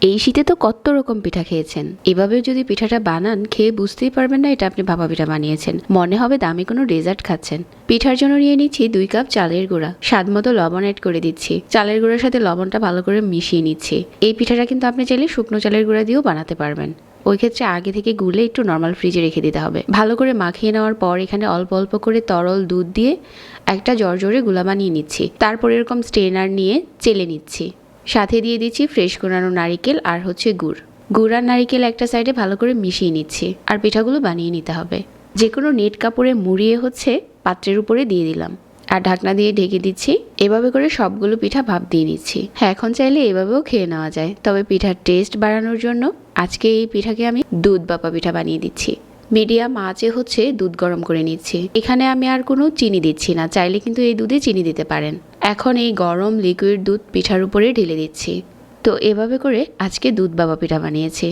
এই শীতে তো কত রকম পিঠা খেয়েছেন। এভাবেও যদি পিঠাটা বানান, খেয়ে বুঝতেই পারবেন না এটা আপনি ভাপা পিঠা বানিয়েছেন। মনে হবে দামি কোনো ডেজার্ট খাচ্ছেন। পিঠার জন্য নিয়ে নিচ্ছি দুই কাপ চালের গুঁড়া। স্বাদ মতো লবণ অ্যাড করে দিচ্ছি। চালের গুঁড়ার সাথে লবণটা ভালো করে মিশিয়ে নিচ্ছি। এই পিঠাটা কিন্তু আপনি চাইলে শুকনো চালের গুঁড়া দিয়েও বানাতে পারবেন। ওই ক্ষেত্রে আগে থেকে গুলে একটু নর্মাল ফ্রিজে রেখে দিতে হবে। ভালো করে মাখিয়ে নেওয়ার পর এখানে অল্প অল্প করে তরল দুধ দিয়ে একটা জর্জরে গুলা বানিয়ে নিচ্ছি। তারপর এরকম স্ট্রেনার নিয়ে চেলে নিচ্ছি। সাথে দিয়ে দিচ্ছি ফ্রেশ কোরানো নারিকেল আর হচ্ছে গুড়। গুড় আর নারিকেল একটা সাইডে ভালো করে মিশিয়ে নিচ্ছি আর পিঠাগুলো বানিয়ে নিতে হবে। যে কোনো নেট কাপড়ে মুড়িয়ে হচ্ছে পাত্রের উপরে দিয়ে দিলাম। আর ঢাকনা দিয়ে ঢেকে দিচ্ছি, এভাবে করে সবগুলো পিঠা ভাপ দিয়ে নিচ্ছি। হ্যাঁ এখন চাইলে এভাবেও খেয়ে নেওয়া যায়। তবে পিঠার টেস্ট বাড়ানোর জন্য আজকে এই পিঠাকে আমি দুধ বাপা পিঠা বানিয়ে দিচ্ছি। মিডিয়াম আঁচে হচ্ছে দুধ গরম করে নিচ্ছি। এখানে আমি আর কোনো চিনি দিচ্ছি না, চাইলে কিন্তু এই দুধে চিনি দিতে পারেন। এখন এই গরম লিকুইড দুধ পিঠার উপরে ঢেলে দিচ্ছি। তো এভাবে করে আজকে দুধ বাবা পিঠা বানিয়েছি।